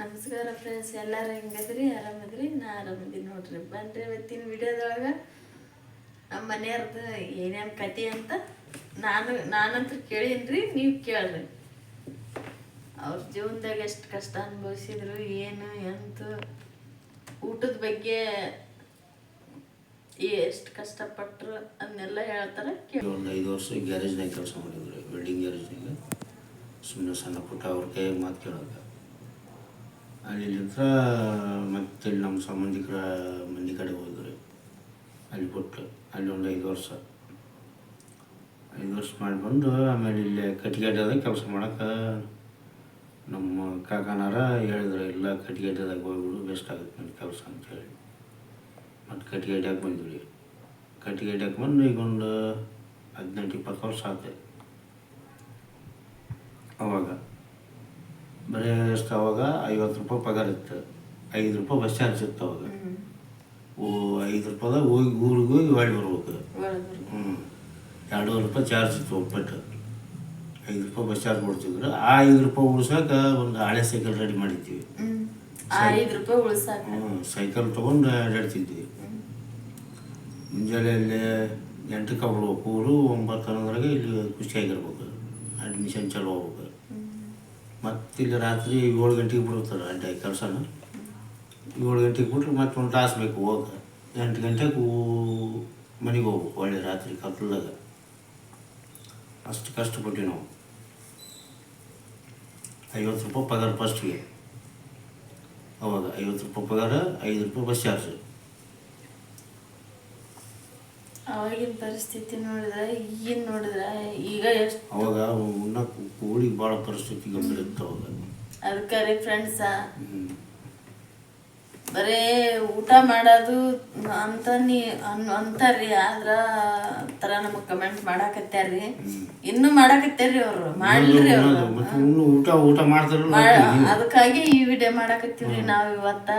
ನಮಸ್ಕಾರ ಫ್ರೆಂಡ್ಸ್ ಎಲ್ಲರೂ ಹೆಂಗದ್ರಿ? ಆರಾಮದ್ರಿ? ನಾ ಆರಾಮದೀನಿ ನೋಡ್ರಿ. ಬನ್ರಿ ಇವತ್ತಿನ ವಿಡಿಯೋದೊಳಗೆ ನಮ್ಮ ಮನೆಯವ್ರದ್ದು ಏನೇನು ಕತೆ ಅಂತ ನಾನು, ನಾನಂತೂ ಕೇಳೀನ್ರಿ, ನೀವು ಕೇಳ್ರಿ. ಅವ್ರ ಜೀವನದಾಗ ಎಷ್ಟು ಕಷ್ಟ ಅನುಭವಿಸಿದ್ರು, ಏನು, ಎಂತ, ಊಟದ ಬಗ್ಗೆ ಎಷ್ಟು ಕಷ್ಟಪಟ್ಟರು ಅದನ್ನೆಲ್ಲ ಹೇಳ್ತಾರೆ ಒಂದು ಐದು ವರ್ಷ ಗ್ಯಾರೇಜ್ನಾಗ ಕೆಲಸ ಮಾಡಿದ್ರು ವೆಲ್ಡಿಂಗ್ ಗ್ಯಾರೇಜ್ನಾಗ. ಸುಮ್ಮನೆ ಸಣ್ಣ ಪುಟ್ಟ ಅವ್ರ ಕೈಯಾಗ ಮಾತು ಕೇಳೋದು ಅಲ್ಲಿಂದ ಮತ್ತೆ ನಮ್ಮ ಸಂಬಂಧಿಕರ ಮಂದಿ ಕಡೆ ಹೋದ್ರಿ. ಅಲ್ಲಿ ಬಿಟ್ಟು ಅಲ್ಲಿ ಒಂದು ಐದು ವರ್ಷ. ಐದು ವರ್ಷ ಮಾಡಿ ಬಂದು ಆಮೇಲೆ ಇಲ್ಲಿ ಕಟ್ಟಿಗೆಡ್ಡದಾಗ ಕೆಲಸ ಮಾಡೋಕೆ ನಮ್ಮ ಕಾಕನಾರ ಹೇಳಿದ್ರು, ಇಲ್ಲ, ಕಟ್ಟಿಗೆಡ್ಡದಾಗ ಹೋಗ್ಬಿಡು ಬೆಸ್ಟ್ ಆಗುತ್ತೆ ನನ್ನ ಕೆಲಸ ಅಂತೇಳಿ ಮತ್ತು ಕಟ್ಟಿಗೆಟ್ಟಾಗಿ ಬಂದ್ವಿ. ಕಟ್ಟಿಗೆ ಹಿಡಿಯಕ್ಕೆ ಬಂದು ಈಗ ಒಂದು ಹದಿನೆಂಟು ಇಪ್ಪತ್ತು ವರ್ಷ ಆಯ್ತು ಅವಾಗ. ಬರೀ ಎಷ್ಟು ಅವಾಗ ಐವತ್ತು ರೂಪಾಯಿ ಪಗಾರ ಇತ್ತು. ಐದು ರೂಪಾಯಿ ಬಸ್ ಚಾರ್ಜ್ ಇತ್ತು ಅವಾಗ. ಓ ಐದು ರೂಪಾಯಿದಾಗ ಹೋಗಿ ಊರಿಗೆ ಹೋಗಿ ಹೊಳ್ಳಿ ಬರ್ಬೇಕು. ಹ್ಞೂ ಎರಡೂವರೆ ರೂಪಾಯಿ ಚಾರ್ಜ್ ಇತ್ತು ಒಪ್ಪಟ್ಟು ಐದು ರೂಪಾಯಿ ಬಸ್ ಚಾರ್ಜ್ ಕೊಡ್ತಿದ್ರು ಆ ಐದು ರೂಪಾಯಿ ಉಳ್ಸಾಕ ಒಂದು ಹಳೆ ಸೈಕಲ್ ರೆಡಿ ಉಳ್ಸಾಕ. ಹ್ಞೂ ಸೈಕಲ್ ತೊಗೊಂಡು ಅಡ್ಡಾಡ್ತಿದ್ವಿ ಮುಂಜಾನೆ ಅಲ್ಲಿ ಎಂಟಕ್ಕೆ ಬಿಡ್ಬೇಕು ಊರು ಒಂಬತ್ತು ಅನ್ನೋದ್ರಾಗ ಇಲ್ಲಿ ಖುಷಿಯಾಗಿರ್ಬೇಕು. ಅಡ್ಮಿಷನ್ ಚಲೋ ಹೋಗ್ಬೇಕು ಮತ್ತೆ ಇಲ್ಲಿ ರಾತ್ರಿ ಏಳು ಗಂಟೆಗೆ ಬಿಡ್ತಾರೆ ಅಡ್ಡ ಕೆಲಸನ. ಏಳು ಗಂಟೆಗೆ ಬಿಟ್ರೆ ಮತ್ತೆ ಒಂದು ತಾಸು ಬೇಕು ಹೋಗ. ಎಂಟು ಗಂಟೆಗೆ ಮನೆಗೆ ಹೋಗ್ಬೇಕು ಒಳ್ಳೆ ರಾತ್ರಿ ಕತ್ಲದಾಗ ಅಷ್ಟು ಕಷ್ಟಪಟ್ಟು ನಾವು. ಐವತ್ತು ರೂಪಾಯಿ ಪಗಾರ ಫಸ್ಟ್ಗೆ ಅವಾಗ ಐವತ್ತು ರೂಪಾಯಿ ಪಗಾರ, ಐದು ರೂಪಾಯಿ ಬಸ್ ಚಾರ್ಜ್ ಅವಾಗಿನ ಪರಿಸ್ಥಿತಿ ನೋಡಿದ್ರೆ ಈಗಿನ ನೋಡಿದ್ರೆ ಈಗ ಎಷ್ಟು ಅವಾಗ ಉಣ್ಣಕ್ಕೆ ಕೋಳಿಗೆ ಭಾಳ ಪರಿಸ್ಥಿತಿ ಗಂಭೀರ ಇತ್ತು ಅವಾಗ. ಅದಕ್ಕೆ ರೀ ಫ್ರೆಂಡ್ಸ ಬರೇ ಊಟ ಮಾಡೋದು ಅಂತ ನೀ ಅನ್ ಅಂತಾರ್ರಿ ಆದ್ರ ತರ ನಮಗ್ ಕಮೆಂಟ್ ಮಾಡಾಕತ್ಯಾರ್ರಿ. ಇನ್ನು ಮಾಡಾಕತ್ಯಾರ್ರಿ ಅವ್ರು ಮಾಡ್ಲಿರಿ ಅವರು. ಊಟ ಊಟ ಮಾಡ್ತಾರಲ್ಲ ಅದಕ್ಕಾಗಿ ಈ ವಿಡಿಯೋ ಮಾಡಾಕತ್ತೀವ್ರಿ ನಾವು ಇವತ್ತ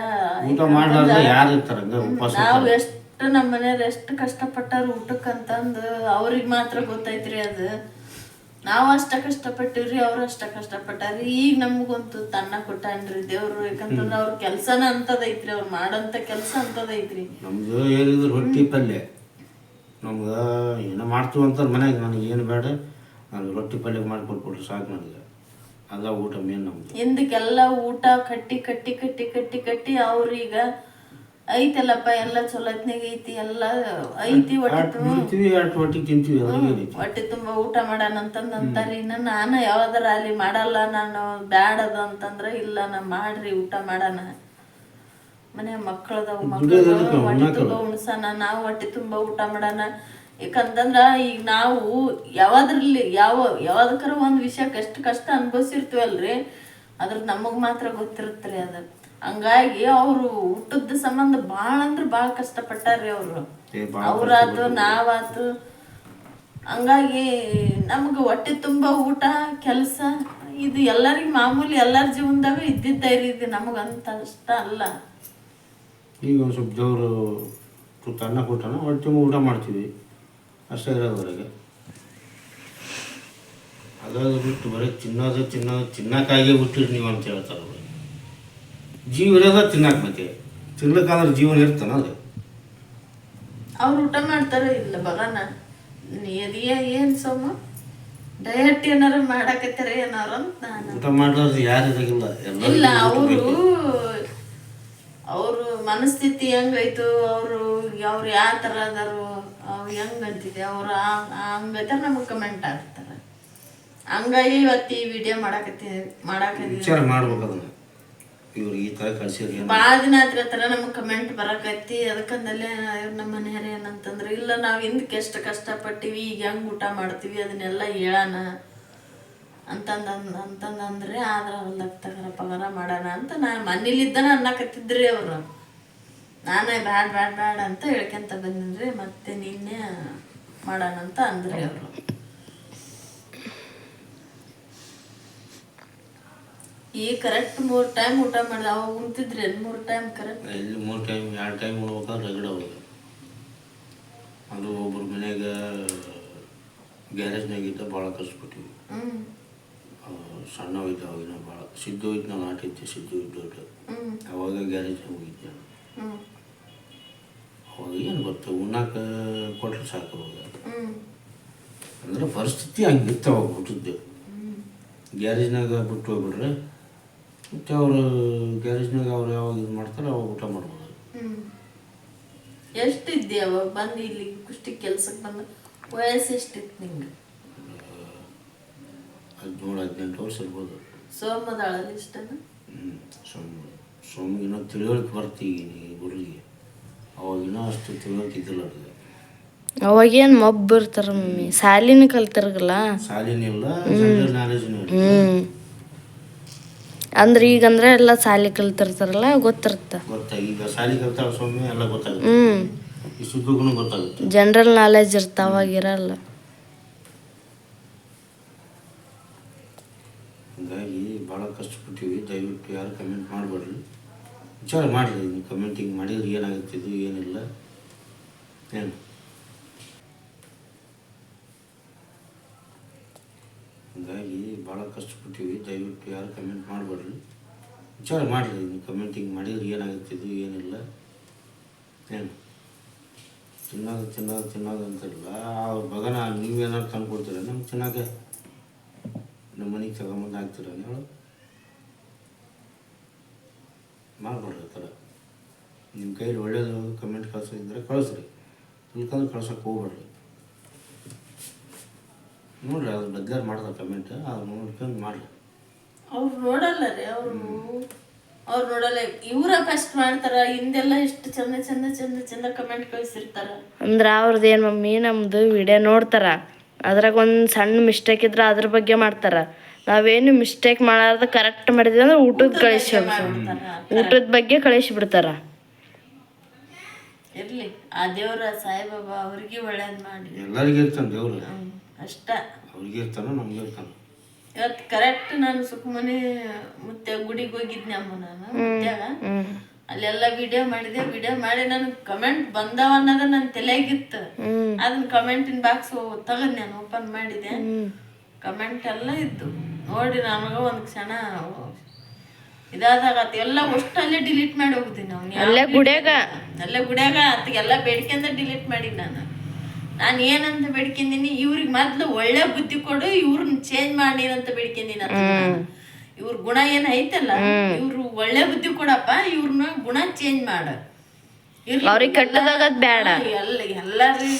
ಊಟ ಮಾಡ್ಲಾರ್ದ ಯಾರು ಇರ್ತಾರ ನಾವ್ ಎಷ್ಟು ನಮ್ಮ ಮನೆಯವ್ರು ಎಷ್ಟು ಕಷ್ಟಪಟ್ಟಾರ ಊಟಕ್ಕಂತಂದು ಅವ್ರಿಗೆ ಮಾತ್ರ ಗೊತ್ತೈತ್ರಿ ಅದು. ನಾವು ಅಷ್ಟ ಕಷ್ಟಪಟ್ಟಿವ್ರಿ ಅವ್ರು ಅಷ್ಟ ಕಷ್ಟಪಟ್ಟಾರಿ. ಈಗ ನಮಗಂತೂ ತನ್ನ ಕೊಟ್ಟಾನ್ರಿ ದೇವ್ರು. ಯಾಕಂತಂದ್ರೆ ಅವ್ರ ಕೆಲ್ಸನ ಅಂತದೈತ್ರಿ ಅವ್ರು ಮಾಡಂತ ಕೆಲ್ಸ ಅಂತದೈತ್ರಿ. ನಮ್ದು ಏನಿದ್ರು ರೊಟ್ಟಿ ಪಲ್ಯ. ನಮ್ಗೆ ಏನೋ ಮಾಡ್ತೀವಿ ಅಂತಾರೆ ಮನ್ಯಾಗ ನನಗೆ ಏನು ಬೇಡ ನನಗೆ ರೊಟ್ಟಿ ಪಲ್ಯ ಮಾಡಿಕೊಟ್ಬಿಟ್ರು ಸಾಕು ನನಗೆ ಅದ ಊಟ ಮೇನ್ ನಮ್ದು. ಹಿಂದಕ್ಕೆಲ್ಲ ಊಟ ಕಟ್ಟಿ ಕಟ್ಟಿ ಕಟ್ಟಿ ಕಟ್ಟಿ ಕಟ್ಟಿ ಅವ್ರೀಗ ಐತಲ್ಲಪ್ಪ ಎಲ್ಲ ಚೊಲೋತ್ನಾಗ ಐತಿ ಎಲ್ಲ ಐತಿ ಹೊಟ್ಟೆ ತಿಂತೀವಿ ಹೊಟ್ಟೆ ತುಂಬಾ ಊಟ ಮಾಡಣ ಅಂತಂದ್ ಅಂತಾರಿ ಇನ್ನ ನಾನು ಯಾವ್ದಾರ ಅಲ್ಲಿ ಮಾಡಲ್ಲ ನಾನು ಬ್ಯಾಡದು ಅಂತಂದ್ರ ಇಲ್ಲ ನಾ ಮಾಡ್ರಿ ಊಟ ಮಾಡಣ. ಮನೆ ಮಕ್ಕಳದವು ಮಕ್ಕಳು ಹೊಟ್ಟೆ ತುಂಬಾ ಉಣ್ಸಣ ನಾವು ಹೊಟ್ಟೆ ತುಂಬಾ ಊಟ ಮಾಡಣ. ಯಾಕಂತಂದ್ರ ಈಗ ನಾವು ಯಾವ್ದ್ರಲ್ಲಿ ಯಾವ ಯಾವ್ದಕ್ಕಾರ ಒಂದ್ ವಿಷಯ ಕಷ್ಟ ಕಷ್ಟ ಅನ್ಭವಿಸಿರ್ತೀವಲ್ರಿ? ಅದ್ರ ನಮಗ್ ಮಾತ್ರ ಗೊತ್ತಿರುತ್ರಿ ಅದ. ಹಂಗಾಗಿ ಅವರು ಊಟದ ಸಂಬಂಧ ಭಾಳ ಅಂದ್ರೆ ಭಾಳ ಕಷ್ಟಪಟ್ಟಾರ್ರಿ ಅವ್ರು. ಅವ್ರಾತು ನಾವಾತು. ಹಂಗಾಗಿ ನಮ್ಗೆ ಹೊಟ್ಟೆ ತುಂಬ ಊಟ ಕೆಲಸ ಇದು ಎಲ್ಲರಿಗೂ ಮಾಮೂಲಿ ಎಲ್ಲರ ಜೀವನದಾಗ ಇದ್ದಿದ್ದೈರಿ ಇದು ನಮಗಂತ ಅಷ್ಟ ಅಲ್ಲ. ಈಗ ಒಂದು ಸ್ವಲ್ಪ ದೇವರು ಕೂತ ಅನ್ನ ಕೊಟ್ಟನ ಹೊಟ್ಟೆ ತುಂಬ ಊಟ ಮಾಡ್ತೀವಿ ಅಷ್ಟೇ ಇರೋದ್ರೊಳಗೆ ಅದಾದ ಬಿಟ್ಟು ಬರೀ ತಿನ್ನೋದು ತಿನ್ನೋದು ತಿನ್ನಕ್ಕಾಗೇ ಬಿಟ್ಟಿರಿ ನೀವು ಅಂತ ಹೇಳ್ತಾರೆ ಜೀವ ಇರೋದ ತಿನ್ನಕ್ಕೆ ಮತ್ತೆ. ತಿನ್ಲಿಕ್ಕಾದ್ರೆ ಜೀವನ ಇರ್ತಾನ ಅದು. ಅವ್ರು ಊಟ ಮಾಡ್ತಾರ ಇಲ್ಲ ಬಗಾನ ನಿಯದಿಯ ಏನ್ ಸೋಮ? ಡಯಟ್ ಏನಾರ ಮಾಡಾಕತ್ತಾರ ಏನಾರ ಅಂತ ನಾನು. ಊಟ ಮಾಡ್ಲಾರ್ದು ಯಾರು ಇರಾಗಿಲ್ಲ ಇಲ್ಲ ಅವರು ಅವರು ಮನಸ್ಥಿತಿ ಹೆಂಗೈತು ಅವರು ಅವ್ರು ಯಾವ ಥರ ಅದಾರು ಅವ್ರು ಹೆಂಗ್ ಅಂತಿದೆ ಅವರು ಹಂಗೈತಾರ ನಮಗೆ ಕಮೆಂಟ್ ಆಗ್ತಾರೆ ಹಂಗಾಗಿ ಇವತ್ತು ಈ ವಿಡಿಯೋ ಮಾಡಾಕತ್ತಿ ಮಾಡಾಕತ್ತಿ ವಿಚಾರ ಮಾಡ್ಬೇಕು ಅದನ್ನ. ಇವ್ರು ಈ ತರ ಕಳ್ಸಿರಿ ಭಾಳ ದಿನ ಆದ್ರೆ ತರ ನಮ್ಗೆ ಕಮೆಂಟ್ ಬರಕತ್ತಿ. ಅದಕ್ಕಂದಲ್ಲೇ ನಮ್ಮ ಮನೆಯವ್ರು ಏನಂತಂದ್ರೆ, ಇಲ್ಲ, ನಾವು ಹಿಂದಕ್ಕೆ ಎಷ್ಟು ಕಷ್ಟಪಟ್ಟಿವಿ, ಈಗ ಹೆಂಗೆ ಊಟ ಮಾಡ್ತೀವಿ, ಅದನ್ನೆಲ್ಲ ಹೇಳೋಣ. ಅಂತಂದ ಅಂತಂದ್ರೆ ಆದ್ರೆ ಹೊಲ್ದಾಗ ತಗರ ಪಗಾರ ಮಾಡೋಣ ಅಂತ ನಾ ಮನೇಲಿದ್ದಾನ ಅನ್ನಕತ್ತಿದ್ರಿ ಅವರು. ನಾನೇ ಬ್ಯಾಡ ಬ್ಯಾಡ ಬ್ಯಾಡ ಅಂತ ಹೇಳ್ಕೊಂತ ಬಂದಿನ್ರಿ, ಮತ್ತೆ ನಿನ್ನೆ ಮಾಡೋಣ ಅಂತ ಅಂದ್ರಿ ಅವರು. ಈಗ ಕರೆಕ್ಟ್ ಮೂರು ಟೈಮ್ ಊಟ ಮಾಡಿದೆ. ಅವಾಗ ಉಣ್ತಿದ್ರಿ ಮೂರು ಟೈಮ್ ಕರೆಕ್ಟ್ ಇಲ್ಲಿ ಮೂರು ಟೈಮ್ ಎರಡು ಟೈಮ್ ಉಣ್ಬೇಕಾದ್ರೆ ರಗಡ ಹೋಗಿ ಅದು ಒಬ್ಬರು ಮನ್ಯಾಗ ಗ್ಯಾರೇಜ್ನಾಗಿದ್ದ ಭಾಳ ಆ, ಸಣ್ಣವಿದ್ದ ಅವಾಗಿನ ಭಾಳ. ಸಿದ್ದು ಇದ್ದು ನಾನು ಆಟಿದ್ದೆ ಸಿದ್ದು ಇದ್ದು ಅವಾಗ ಗ್ಯಾರೇಜ್ ಹೋಗಿದ್ದೆ ಅವಾಗ ಏನು ಗೊತ್ತು ಉಣ್ಣಾಕ ಕೊಟ್ರೆ ಸಾಕು ಅವಾಗ. ಅಂದ್ರೆ ಪರಿಸ್ಥಿತಿ ಹಂಗಿತ್ತು ಅವಾಗ ಹುಟ್ಟಿದ್ದು. ಗ್ಯಾರೇಜ್ನಾಗ ಬಿಟ್ಟು ಹೋಗ್ಬಿಟ್ರೆ ಮತ್ತು ಅವರು ಗ್ಯಾರೇಜ್ನಾಗ ಅವ್ರು ಯಾವಾಗ ಇದು ಮಾಡ್ತಾರೆ ಅವಾಗ ಊಟ ಮಾಡ್ಬೋದು. ಹ್ಮ್. ಎಷ್ಟಿದ್ದೆ ಅವಾಗ ಬಂದು ಇಲ್ಲಿ ಕುಷ್ಟಿ ಕೆಲ್ಸಕ್ಕೆ ಬಂದ? ವಯಸ್ಸು ಎಷ್ಟಿತ್ತು ನಿಂಗೆ? ಹದಿನೇಳು ಹದಿನೆಂಟು ವರ್ಷ ಇರ್ಬೋದು. ಸೋಮದಾಳಲ್ಲಿ ಇಷ್ಟನ ಹ್ಞೂ ಸೋಮ ಸೋಮಿಗಿನ ತಿಳುವಳಿಕೆ ಬರ್ತೀವಿ ಗುರುಗೆ ಅವಾಗಿನ ಅಷ್ಟು ತಿಳುವಳಿಕೆ ಇದ್ದಿಲ್ಲ ಅವ್ರಿಗೆ. ಅವಾಗೇನು ಮಬ್ಬು ಇರ್ತಾರ ಮಮ್ಮಿ? ಸಾಲಿನ ಕಲ್ತಾರಲ್ಲ ಸಾಲಿನಿಲ್ಲ ನಾಲೆಜ್ನೂ ಇಲ್ಲ ಹ್ಮ್. ಅಂದ್ರೆ ಈಗಂದ್ರೆ ಎಲ್ಲ ಸಾಲಿ ಕಲ್ತಿರ್ತಾರಲ್ಲ ಗೊತ್ತಿರುತ್ತೆ. ಈಗ ಗೊತ್ತಾಗುತ್ತೆ. ಜನರಲ್ ನಾಲೆಜ್ ಇರ್ತಾವಾಗಿರಲ್ಲ ಇರಲ್ಲ ಹೀಗಾಗಿ ಭಾಳ ಕಷ್ಟಪಟ್ಟಿವಿ ದಯವಿಟ್ಟು ಯಾರು ಕಮೆಂಟ್ ಮಾಡಬೇಡ್ರಿ. ವಿಚಾರ ಮಾಡಿರಿ ನೀವು ಕಮೆಂಟಿಂಗ್ ಮಾಡಿದ್ರೆ ಏನಾಗುತ್ತೆ ಇದು ಏನಿಲ್ಲ. ಏನು ಹೀಗಾಗಿ ಭಾಳ ಕಷ್ಟಪಟ್ಟಿವಿ ದಯವಿಟ್ಟು ಯಾರು ಕಮೆಂಟ್ ಮಾಡಬೇಡ್ರಿ. ವಿಚಾರ ಮಾಡಿರಿ ನೀವು ಕಮೆಂಟಿಂಗ್ ಮಾಡಿದ್ರೆ ಏನಾಗುತ್ತಿದ್ದು ಏನಿಲ್ಲ. ಏನು? ತಿನ್ನೋದು ತಿನ್ನೋದು ತಿನ್ನೋದು ಅಂತಿಲ್ಲ ಅವ್ರ ಬಗನ ನೀವೇನಾದ್ರು ತಂದು ಕೊಡ್ತೀರ ನಮ್ಗೆ ತಿನ್ನೋಕೆ, ನಮ್ಮ ಮನೆಗೆ ತಗೊಂಬಂದು ಹಾಕ್ತೀರ ನೀವು? ಮಾಡಬೇಡ್ರಿ ಆ ಥರ. ನಿಮ್ಮ ಕೈಯಲ್ಲಿ ಒಳ್ಳೇದು ಕಮೆಂಟ್ ಕಳಿಸೋದಿದ್ರೆ ಕಳಿಸ್ರಿ. ಇಲ್ಕಂದ್ರೆ ಕಳ್ಸೋಕೆ ಹೋಗ್ಬೇಡ್ರಿ. ನೋಡ್ರಿ ಅದ್ರ ಮಾಡ್ತಾರೆ ಕಮೆಂಟ್ ಅದು ನೋಡ್ಕೊಂಡು ಮಾಡ್ರಿ. ಅವ್ರು ನೋಡಲ್ಲ ರೀ ಅವರು ಅವ್ರು ನೋಡಲ್ಲ ಇವರ ಫಸ್ಟ್ ಮಾಡ್ತಾರ ಹಿಂದೆಲ್ಲ ಎಷ್ಟು ಚಂದ ಚಂದ ಚಂದ ಚಂದ ಕಮೆಂಟ್ ಕಳಿಸಿರ್ತಾರ. ಅಂದ್ರೆ ಅವ್ರದ್ದು ಏನು ಮಮ್ಮಿ ನಮ್ಮದು ವಿಡಿಯೋ ನೋಡ್ತಾರ. ಅದ್ರಾಗ ಒಂದು ಸಣ್ಣ ಮಿಸ್ಟೇಕ್ ಇದ್ರೆ ಅದ್ರ ಬಗ್ಗೆ ಮಾಡ್ತಾರ. ನಾವೇನು ಮಿಸ್ಟೇಕ್ ಮಾಡಾರ್ದ ಕರೆಕ್ಟ್ ಮಾಡಿದ್ವಿ ಅಂದ್ರೆ ಊಟದ ಕಳಿಸಿ ಊಟದ ಬಗ್ಗೆ ಕಳಿಸಿ ಬಿಡ್ತಾರ. ಇರ್ಲಿ ಆ ದೇವ್ರ ಸಾಯಿಬಾಬಾ ಅವ್ರಿಗೆ ಒಳ್ಳೇದ್ ಮಾಡಿ. ಎಲ್ಲರಿಗೂ ಇರ್ತಾನೆ ದೇವ್ರು. ಅಷ್ಟ. ಅವ್ರಿಗೆ ಇರ್ತಾನೆ ನಮ್ಗೆ ಇವತ್ತು ಕರೆಕ್ಟ್ ನಾನು ಸುಖಮನಿ ಮತ್ತೆ ಗುಡಿಗೆ ಹೋಗಿದ್ನಿ ಅಮ್ಮ ನಾನು ಮುತ್ಯಾಗ ಅಲ್ಲೆಲ್ಲ ವಿಡಿಯೋ ಮಾಡಿದೆ ವಿಡಿಯೋ ಮಾಡಿ ನನಗೆ ಕಮೆಂಟ್ ಬಂದವ ಅನ್ನೋದು ನನ್ನ ತಲೆಯಾಗಿತ್ತು ಅದನ್ನ ಕಮೆಂಟಿನ ಬಾಕ್ಸ್ ತಗೊಂಡ್ ನಾನು ಓಪನ್ ಮಾಡಿದೆ. ಕಮೆಂಟ್ ಎಲ್ಲ ಇದ್ದು ನೋಡಿ ನನಗೆ ಒಂದು ಕ್ಷಣ ಇದಾದಾಗ ಎಲ್ಲ ಅಷ್ಟು ಅಲ್ಲೇ ಡಿಲೀಟ್ ಮಾಡಿ ಹೋಗ್ತೀನಿ ಅವ್ನು ಅಲ್ಲೇ ಗುಡ್ಯಾಗ. ಅಲ್ಲೇ ಗುಡ್ಯಾಗ. ಅತ್ತಿಗೆಲ್ಲ ಬೇಡ್ಕೊಂಡ ಡಿಲೀಟ್ ಮಾಡಿ ನಾನು. ನಾನು ಏನಂತ ಬೇಡ್ಕೊಂಡಿನಿ? ಇವ್ರಿಗೆ ಮೊದ್ಲು ಒಳ್ಳೆ ಬುದ್ಧಿ ಕೊಡು ಇವ್ರನ್ನ ಚೇಂಜ್ ಮಾಡಿ ಅಂತ ಬೇಡ್ಕೊಂಡಿನಿ ಇವ್ರ ಗುಣ ಏನ್ ಐತಲ್ಲ ಇವ್ರು ಒಳ್ಳೆ ಬುದ್ಧಿ ಕೊಡಪ್ಪ ಇವ್ರನ್ನ ಗುಣ ಚೇಂಜ್ ಮಾಡ. ಅವ್ರಿಗೆ ಕಟ್ಟದಾಗ ಬೇಡ. ಎಲ್ಲ ಎಲ್ಲಾರಿ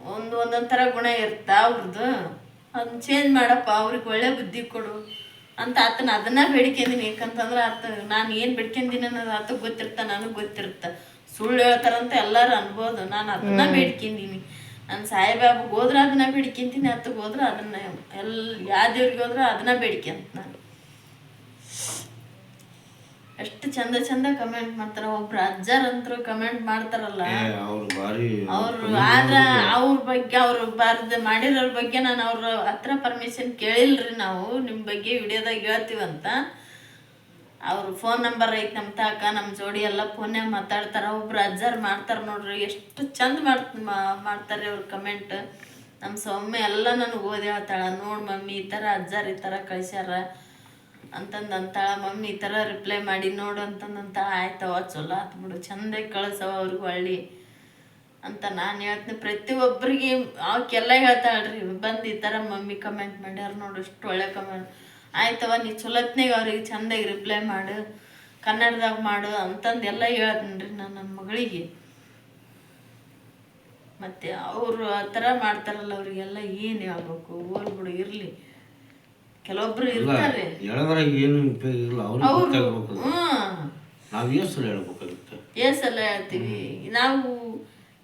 ಒಂದ್ ಒಂದೊಂದ್ ತರ ಗುಣ ಇರ್ತಾ ಅವ್ರದ್ದು ಅದನ್ನ ಚೇಂಜ್ ಮಾಡಪ್ಪ ಅವ್ರಿಗೆ ಒಳ್ಳೆ ಬುದ್ಧಿ ಕೊಡು ಅಂತ ಆತನ ಅದನ್ನ ಬೇಡ್ಕೊಂಡಿನಿ. ಯಾಕಂತಂದ್ರೆ ಆತ ನಾನು ಏನ್ ಬೇಡ್ಕೊಂಡಿನಿ ಅನ್ನೋದು ಆತ ಗೊತ್ತಿರ್ತ ನನಗ್ ಗೊತ್ತಿರುತ್ತ ಸುಳ್ಳು ಹೇಳ್ತಾರಂತ ಎಲ್ಲಾರು ಅನ್ಬೋದು. ನಾನು ಅದನ್ನ ಬೇಡ್ಕೊಂಡಿನಿ. ನಾನು ಸಾಯಿಬಾಬಾಗೆ ಹೋದ್ರೆ ಅದನ್ನ ಬೇಡ್ಕೊಂತೀನಿ ಹತ್ತಕ್ಕೆ ಹೋದ್ರೆ ಅದನ್ನ ಎಲ್ಲ ಯಾವ ದೇವ್ರಿಗೆ ಹೋದ್ರೆ ಅದನ್ನ ಬೇಡ್ಕೊಂತ ನಾನು. ಎಷ್ಟು ಚಂದ ಚಂದ ಕಮೆಂಟ್ ಮಾಡ್ತಾರ ಒಬ್ರು ಅಜ್ಜರ್ ಅಂತರು ಕಮೆಂಟ್ ಮಾಡ್ತಾರಲ್ಲ. ಅವ್ರು ಆದ್ರ ಅವ್ರ ಬಗ್ಗೆ ಅವ್ರು ಬರ್ದ ಮಾಡಿರೋರ್ ಬಗ್ಗೆ ನಾನು ಅವ್ರ ಹತ್ರ ಪರ್ಮಿಷನ್ ಕೇಳಿಲ್ರಿ ನಾವು ನಿಮ್ಮ ಬಗ್ಗೆ ವಿಡಿಯೋದಾಗ ಹೇಳ್ತೀವಂತ. ಅವ್ರ ಫೋನ್ ನಂಬರ್ ಐತೆ ನಮ್ಮ ತಾಕ ನಮ್ಮ ಜೋಡಿ ಎಲ್ಲ ಫೋನ್ಯಾಗ ಮಾತಾಡ್ತಾರ, ಒಬ್ರು ಅಜ್ಜಾರ್ ಮಾಡ್ತಾರ ನೋಡ್ರಿ, ಎಷ್ಟು ಚಂದ ಮಾಡ್ ಮಾಡ್ತಾರೆ ಅವ್ರ ಕಮೆಂಟ್ ನಮ್ಮ ಸೊಮ್ಮೆ ಎಲ್ಲ ನನಗೆ ಓದಿ ಹೇಳ್ತಾಳ, ನೋಡ್ ಮಮ್ಮಿ ಈ ಥರ ಅಜ್ಜಾರ್ ಈ ಥರ ಕಳ್ಸ್ಯಾರ ಅಂತಂದು ಅಂತಾಳ, ಮಮ್ಮಿ ಈ ಥರ ರಿಪ್ಲೈ ಮಾಡಿ ನೋಡು ಅಂತಂದಂತ ಆಯ್ತವ ಚಲೋ ಆತು ಬಿಡು ಚಂದಾಗಿ ಕಳ್ಸವ ಅವ್ರಿಗೆ ಹೊಳ್ಳಿ ಅಂತ ನಾನು ಹೇಳ್ತೀನಿ. ಪ್ರತಿಯೊಬ್ಬರಿಗೆ ಅವಕ್ಕೆಲ್ಲ ಹೇಳ್ತಾಳ್ರಿ, ಬಂದು ಈ ಥರ ಮಮ್ಮಿ ಕಮೆಂಟ್ ಮಾಡ್ಯಾರ ನೋಡು ಎಷ್ಟು ಒಳ್ಳೆ ಕಮೆಂಟ್ ಆಯ್ತವ ನೀ ಚಲೋತ್ನಾಗ ಅವ್ರಿಗೆ ಚಂದಾಗಿ ರಿಪ್ಲೈ ಮಾಡು ಕನ್ನಡದಾಗ ಮಾಡು ಅಂತಂದು ಎಲ್ಲ ಹೇಳ್ತೀನಿ ನಾನು ನನ್ನ ಮಗಳಿಗೆ. ಮತ್ತೆ ಅವರು ಆ ಥರ ಮಾಡ್ತಾರಲ್ಲ ಅವ್ರಿಗೆಲ್ಲ ಏನು ಹೇಳ್ಬೇಕು? ಬಿಡು ಇರಲಿ. ಕೆಲವೊಬ್ರು ಇರ್ತಾರೆ. ನಾವು ಹೇಳ್ಬೇಕಾಗುತ್ತೆ. ಹೇಳ್ತೀವಿ. ನಾವು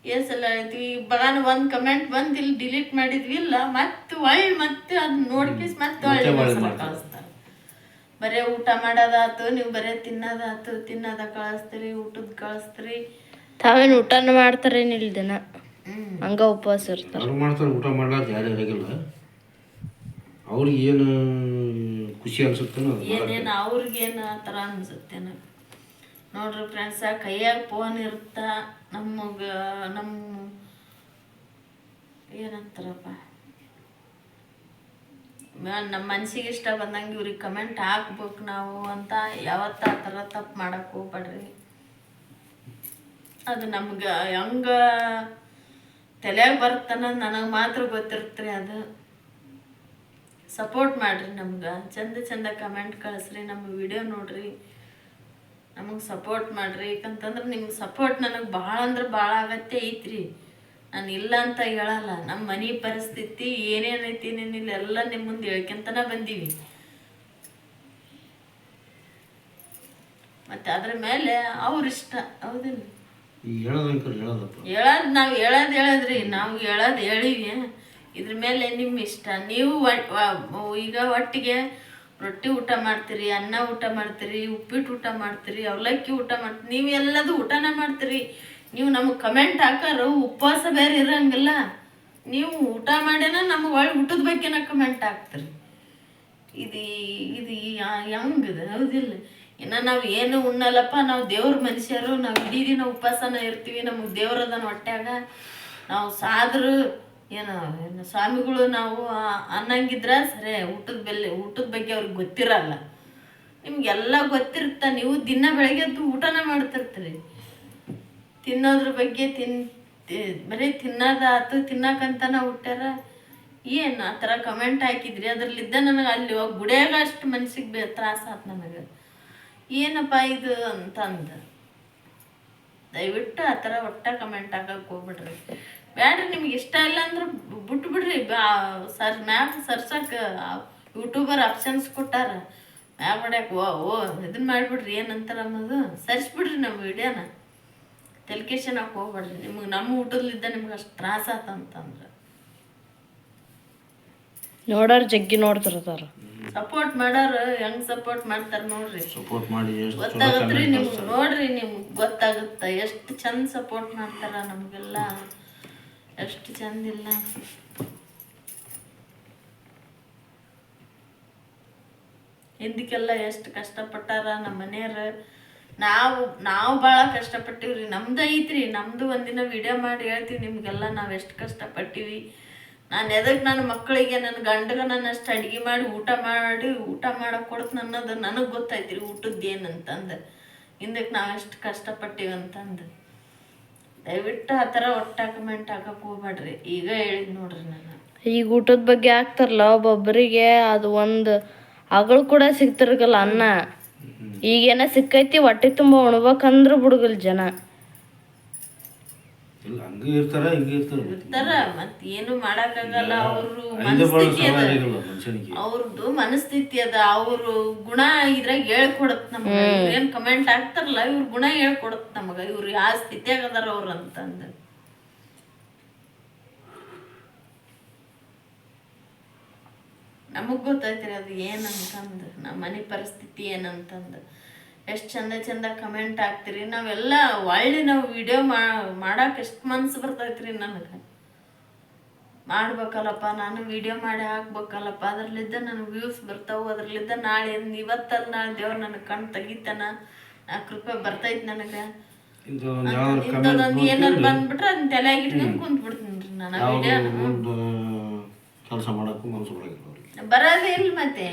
ಏಸೆಲ್ಲ ಐತಿ ಬಗಾನ ಒಂದ್ ಕಮೆಂಟ್ ಬಂದ್ ಇಲ್ಲಿ ಡಿಲೀಟ್ ಮಾಡಿದ್ವಿ ಇಲ್ಲ ಮತ್ತೆ ಒಳ್ಳೆ ಮತ್ತೆ ಅದನ್ನ ನೋಡ್ಕಿಸ್ ಮತ್ತೆ ಒಳ್ಳೆ ಕಳಿಸ್ತಾರೆ ಬರೇ ಊಟ ಮಾಡೋದಾತು ನೀವು ಬರೇ ತಿನ್ನೋದಾತು ತಿನ್ನೋದ ಕಳಿಸ್ತೀರಿ ಊಟದ ಕಳಿಸ್ತೀರಿ ತಾವೇನು ಊಟನ ಮಾಡ್ತಾರೇನಿಲ್ಲ ದಿನ. ಹ್ಮ್. ಹಂಗ ಉಪವಾಸ ಇರ್ತಾರೆ. ಅವ್ರು ಮಾಡ್ತಾರೆ ಊಟ ಮಾಡ್ಲಾರ್ದು ಯಾರು ಇರೋಗಿಲ್ಲ ಅವ್ರಿಗೆ ಏನು ಖುಷಿ ಅನ್ಸುತ್ತೇನೋ ಅದು ಏನೇನು ಅವ್ರಿಗೇನು ಆ ಥರ ಅನ್ಸುತ್ತೆ ನನಗೆ ನೋಡ್ರಿ ಫ್ರೆಂಡ್ಸ ಕೈಯಾಗ ಫೋನ್ ಇರುತ್ತಾ ನಮಗೆ ನಮ್ಮ ಏನಂತಾರಪ್ಪ? ನಮ್ಮ ಮನ್ಸಿಗೆ ಇಷ್ಟ ಬಂದಂಗೆ ಇವ್ರಿಗೆ ಕಮೆಂಟ್ ಹಾಕ್ಬೇಕು ನಾವು ಅಂತ ಯಾವತ್ತ ಆ ಥರ ತಪ್ಪು ಮಾಡಕ್ಕೆ ಹೋಗ್ಬೇಡ್ರಿ. ಅದು ನಮ್ಗೆ ಹೆಂಗ ತಲೆಯಾಗ ಬರ್ತನ ನನಗೆ ಮಾತ್ರ ಗೊತ್ತಿರ್ತ್ರಿ ಅದು. ಸಪೋರ್ಟ್ ಮಾಡ್ರಿ ನಮ್ಗೆ. ಚಂದ ಚಂದ ಕಮೆಂಟ್ ಕಳಿಸ್ರಿ, ನಮ್ಮ ವಿಡಿಯೋ ನೋಡ್ರಿ. ನಮಗೆ ಸಪೋರ್ಟ್ ಮಾಡ್ರಿ. ಯಾಕಂತಂದ್ರೆ ನಿಮ್ಗೆ ಸಪೋರ್ಟ್ ನನಗೆ ಭಾಳ ಅಂದ್ರೆ ಭಾಳ ಅಗತ್ಯ ಐತ್ರಿ. ನಾನು ಇಲ್ಲ ಅಂತ ಹೇಳಲ್ಲ. ನಮ್ಮ ಮನೆ ಪರಿಸ್ಥಿತಿ ಏನೇನೈತಿ ಏನೇನಿಲ್ಲ ಎಲ್ಲ ನಿಮ್ಮ ಮುಂದೆ ಹೇಳ್ಕೊಂತನ ಬಂದೀವಿ. ಮತ್ತೆ ಅದ್ರ ಮೇಲೆ ಅವ್ರ ಇಷ್ಟ. ಹೌದಿಲ್ಲ ಹೇಳದ್ ನಾವು ಹೇಳೋದು ಹೇಳೋದ್ರಿ. ನಾವು ಹೇಳೋದು ಹೇಳಿವಿ. ಇದ್ರ ಮೇಲೆ ನಿಮ್ಮ ಇಷ್ಟ. ನೀವು ಈಗ ಒಟ್ಟಿಗೆ ರೊಟ್ಟಿ ಊಟ ಮಾಡ್ತೀರಿ, ಅನ್ನ ಊಟ ಮಾಡ್ತೀರಿ, ಉಪ್ಪಿಟ್ಟು ಊಟ ಮಾಡ್ತೀರಿ, ಅವಲಕ್ಕಿ ಊಟ ಮಾಡ್ತೀರಿ ನೀವು ಎಲ್ಲದು ಊಟನ ಮಾಡ್ತೀರಿ. ನೀವು ನಮಗೆ ಕಮೆಂಟ್ ಹಾಕಾರ, ಉಪವಾಸ ಬೇರೆ ಇರಂಗಿಲ್ಲ. ನೀವು ಊಟ ಮಾಡ್ಯನ ನಮಗೆ ಒಳ್ಳೆ ಊಟದ ಬಗ್ಗೆನ ಕಮೆಂಟ್ ಹಾಕ್ತೀರಿ. ಇದು ಇದು ಹೆಂಗಿದೆ ಹೌದಿಲ್ಲ. ಇನ್ನು ನಾವು ಏನು ಉಣ್ಣಲ್ಲಪ್ಪ, ನಾವು ದೇವ್ರ ಮನುಷ್ಯರು, ನಾವು ಇಡೀ ದಿನ ಉಪವಾಸನ ಇರ್ತೀವಿ, ನಮಗೆ ದೇವ್ರದನ ಹೊಟ್ಯಾಗ. ನಾವು ಸಾದ್ರು ಏನು ಏನು, ಸ್ವಾಮಿಗಳು ನಾವು ಅನ್ನಂಗಿದ್ರೆ ಸರಿ, ಊಟದ ಬೆಲೆ, ಊಟದ ಬಗ್ಗೆ ಅವ್ರಿಗೆ ಗೊತ್ತಿರಲ್ಲ. ನಿಮ್ಗೆಲ್ಲ ಗೊತ್ತಿರ್ತ ನೀವು ದಿನ ಬೆಳಗ್ಗೆ ಎದ್ದು ಊಟನ ಮಾಡ್ತಿರ್ತೀರಿ. ತಿನ್ನೋದ್ರ ಬಗ್ಗೆ ತಿನ್ ಬರೀ ತಿನ್ನೋದಾತು ತಿನ್ನಕಂತನ ಹುಟ್ಟ್ಯಾರ? ಏನು ಆ ಥರ ಕಮೆಂಟ್ ಹಾಕಿದ್ರಿ? ಅದ್ರಲ್ಲಿದ್ದ ನನಗೆ ಅಲ್ಲಿ ಹೋಗಿ ಗುಡಿಯಾಗ ಅಷ್ಟು ಮನ್ಸಿಗೆ ಬೇ, ತ್ರಾಸ ಆತು ನನಗೆ. ಏನಪ್ಪ ಇದು ಅಂತಂದು. ದಯವಿಟ್ಟು ಆ ಥರ ಒಟ್ಟ ಕಮೆಂಟ್ ಹಾಕಕ್ಕೆ ಹೋಗ್ಬಿಡ್ರಿ. ಬ್ಯಾಡ್ರಿ ನಿಮ್ಗೆ ಇಷ್ಟ ಇಲ್ಲ ಅಂದ್ರೆ ಬಿಟ್ಟು ಬಿಡ್ರಿ. ಸರ್ ಮ್ಯಾಪ್ ಸರ್ಸಕ್ಕೆ ಯೂಟ್ಯೂಬರ್ ಆಪ್ಷನ್ಸ್ ಕೊಟ್ಟಾರ. ಮ್ಯಾಪ್ ಹೊಡ್ಯಾಕ ಓ ಓ ಇದನ್ನ ಮಾಡಿಬಿಡ್ರಿ ಏನಂತಾರ ಅನ್ನೋದು. ಸರ್ಸ್ಬಿಡ್ರಿ ನಮ್ಮ ವಿಡಿಯೋನ. ತೆಲ್ಕೇಶನಕ್ಕೆ ಹೋಗ್ಬೇಡ್ರಿ ನಿಮ್ಗೆ ನಮ್ಮ ಊಟದಲ್ಲಿದ್ದ ನಿಮ್ಗೆ ಅಷ್ಟು ತ್ರಾಸ ಆತಂತಂದ್ರೆ. ನೋಡೋರ್ ಜಗ್ಗಿ ನೋಡ್ತಿರ್ತಾರ. ಸಪೋರ್ಟ್ ಮಾಡೋರು ಹೆಂಗ್ ಸಪೋರ್ಟ್ ಮಾಡ್ತಾರ ನೋಡ್ರಿ. ಸಪೋರ್ಟ್ ಮಾಡಿ ಗೊತ್ತಾಗತ್ರಿ ನಿಮ್ಗೆ ನೋಡ್ರಿ ನಿಮ್ಗೆ ಗೊತ್ತಾಗುತ್ತೆ. ಎಷ್ಟು ಚಂದ ಸಪೋರ್ಟ್ ಮಾಡ್ತಾರ ನಮಗೆಲ್ಲ. ಎಷ್ಟು ಚಂದ ಇಲ್ಲ ಹಿಂದಕ್ಕೆಲ್ಲ ಎಷ್ಟು ಕಷ್ಟಪಟ್ಟಾರ ನಮ್ಮ ಮನೆಯವ್ರು. ನಾವು ನಾವು ಭಾಳ ಕಷ್ಟಪಟ್ಟಿವ್ರಿ. ನಮ್ದು ಐತ್ರಿ. ನಮ್ಮದು ಒಂದಿನ ವಿಡಿಯೋ ಮಾಡಿ ಹೇಳ್ತೀವಿ ನಿಮಗೆಲ್ಲ ನಾವು ಎಷ್ಟು ಕಷ್ಟಪಟ್ಟಿವಿ. ನಾನು ಎದಕ್ಕೆ ನನ್ನ ಮಕ್ಕಳಿಗೆ ನನ್ನ ಗಂಡಗ ನನ್ನಷ್ಟು ಅಷ್ಟು ಅಡುಗೆ ಮಾಡಿ ಊಟ ಮಾಡಿ, ಊಟ ಮಾಡಕ್ಕೆ ಕೊಡ್ತೀನಿ ಅನ್ನೋದು ನನಗೆ ಗೊತ್ತೈತ್ರಿ ಊಟದ್ದು ಏನಂತಂದು. ಹಿಂದಕ್ಕೆ ನಾವು ಎಷ್ಟು ಕಷ್ಟಪಟ್ಟೀವಿ ಅಂತಂದು. ದಯವಿಟ್ಟು ಆ ಥರ ಒಟ್ಟ ಕಮೆಂಟ್ ಹಾಕಕ್ಕೆ ಹೋಗ್ಬೇಡ್ರಿ. ಈಗ ಹೇಳಿದ್ ನೋಡ್ರಿ ನಾನು. ಈಗ ಊಟದ ಬಗ್ಗೆ ಆಗ್ತಾರಲ್ಲ ಒಬ್ಬೊಬ್ಬರಿಗೆ ಅದು ಒಂದು ಅಗಳು ಕೂಡ ಸಿಗ್ತಿರ್ಗಲ್ಲ ಅನ್ನ. ಈಗೇನ ಸಿಕ್ಕೈತಿ ಹೊಟ್ಟೆ ತುಂಬ ಉಣ್ಬೇಕಂದ್ರೆ ಬಿಡುಗಲ್ ಜನ. ಇಲ್ಲ ಹಂಗೆ ಇರ್ತಾರ ಹಿಂಗೆ ಇರ್ತಾರ ಇರ್ತಾರ ಮತ್ ಏನು ಮಾಡಕ್ಕಾಗಲ್ಲ ಅವರು ಮನಸ್ಥಿತಿ ಅದ. ಅವ್ರದ್ದು ಮನಸ್ಥಿತಿ ಅದ ಅವ್ರು ಗುಣ ಇದ್ರಾಗ ಹೇಳ್ಕೊಡತ್ ನಮ್ಗ. ಏನ್ ಕಮೆಂಟ್ ಹಾಕ್ತಾರಲ್ಲ ಇವ್ರ ಗುಣ ಹೇಳ್ಕೊಡತ್ ನಮಗ. ಇವ್ರು ಯಾವ ಸ್ಥಿತಿಯಾಗ ಅದಾರ ಅವ್ರ ಅಂತಂದ. ನಮಗ್ ಗೊತ್ತೈತ್ರಿ ಅದು ಏನಂತಂದು ನಮ್ಮ ಮನೆ ಪರಿಸ್ಥಿತಿ ಏನಂತಂದು. ಎಷ್ಟು ಚಂದ ಚಂದ ಕಮೆಂಟ್ ಹಾಕ್ತಿರಿ. ನಾವೆಲ್ಲ ಒಳ್ಳೆ ನಾವು ವಿಡಿಯೋ ಮಾಡಕ್ಕೆ ಎಷ್ಟು ಮನ್ಸು ಬರ್ತೈತ್ರಿ ನನಗೆ. ಮಾಡ್ಬೇಕಲ್ಲಪ್ಪ ನಾನು ವಿಡಿಯೋ ಮಾಡಿ ಹಾಕ್ಬೇಕಲ್ಲಪ್ಪ. ಅದ್ರಲ್ಲಿದ್ದ ನನಗೆ ವ್ಯೂಸ್ ಬರ್ತಾವೆ ಅದ್ರಲ್ಲಿದ್ದ ನಾಳೆ ಇವತ್ತಲ್ಲ ನಾಳೆ ದೇವ್ರು ನನಗೆ ಕಣ್ಣು ತೆಗಿತಾನ. ನಾಲ್ಕು ರೂಪಾಯಿ ಬರ್ತೈತಿ ನನಗೆ. ಏನಾರು ಬಂದ್ಬಿಟ್ರೆ ಅದನ್ನ ತಲೆಯಾಗ ಇಟ್ಕೊಂಡು ಕುಂತ್ ಬಿಡ್ತೀನಿ ರೀ ನಾನು. ವಿಡಿಯೋ ಕೆಲಸ ಮಾಡೋಕ್ಕೂ ಮನಸ್ಸು ಬರೋದೇ ಇಲ್ಲ ಮತ್ತೆ.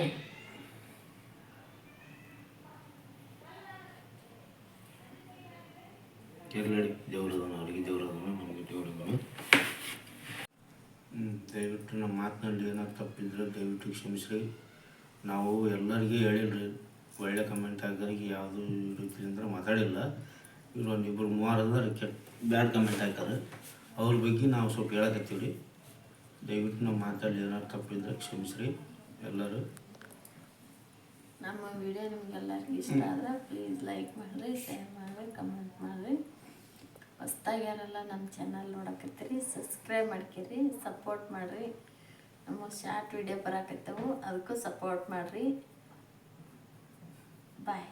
ಇರಲಿ ದೇವ್ರದನ ಅವರಿಗೆ ದೇವ್ರದನ ನಮಗೆ ದೇವ್ರದನ ದಯವಿಟ್ಟು ನಮ್ಮ ಮಾತಿನಲ್ಲಿ ಏನಾದ್ರು ತಪ್ಪಿದ್ರೆ ದಯವಿಟ್ಟು ಕ್ಷಮಿಸ್ರಿ. ನಾವು ಎಲ್ಲರಿಗೂ ಹೇಳಿಲ್ರಿ ಒಳ್ಳೆ ಕಮೆಂಟ್ ಹಾಕೋರಿಗೆ ಯಾವುದೂ ರೀತಿಯಿಂದ ಮಾತಾಡಿಲ್ಲ. ಇವ್ರು ಒಂದು ಇಬ್ಬರು ಮೂವರದ ಕೆಟ್ಟ ಬ್ಯಾಡ್ ಕಮೆಂಟ್ ಹಾಕ್ತಾರೆ ಅವ್ರ ಬಗ್ಗೆ ನಾವು ಸ್ವಲ್ಪ ಹೇಳಕತ್ತೀವಿ ರೀ ದಯವಿಟ್ಟು ನಮ್ಮ ಮಾತಲ್ಲಿ ಏನಾದ್ರು ತಪ್ಪಿದ್ರೆ ಕ್ಷಮಿಸ್ರಿ ಎಲ್ಲರೂ. ನಮ್ಮ ವಿಡಿಯೋ ನಿಮ್ಗೆಲ್ಲರಿಗೂ ಇಷ್ಟ ಆದರೆ ಪ್ಲೀಸ್ ಲೈಕ್ ಮಾಡಿರಿ ಶೇರ್ ಮಾಡಿರಿ ಕಮೆಂಟ್ ಮಾಡಿರಿ. ಹೊಸ್ದಾಗಿ ಯಾರಲ್ಲ ನಮ್ಮ ಚಾನಲ್ ನೋಡಕತ್ತೀರಿ ಸಬ್ಸ್ಕ್ರೈಬ್ ಮಾಡ್ಕಿರಿ ಸಪೋರ್ಟ್ ಮಾಡಿರಿ. ನಮ್ಮ ಶಾರ್ಟ್ ವಿಡಿಯೋ ಬರಾಕತ್ತವು ಅದಕ್ಕೂ ಸಪೋರ್ಟ್ ಮಾಡಿರಿ. ಬಾಯ್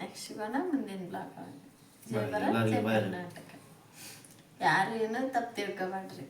ನೆಕ್ಸ್ಟ್ ಸಿಗೋಣ ಮುಂದಿನ ಬ್ಲಾಗ್ ಜಯ. ಭಾರತ್ ಕರ್ನಾಟಕ. ಯಾರು ಏನೋ ತಪ್ಪು ತಿಳ್ಕೊಬೇಡ್ರಿ.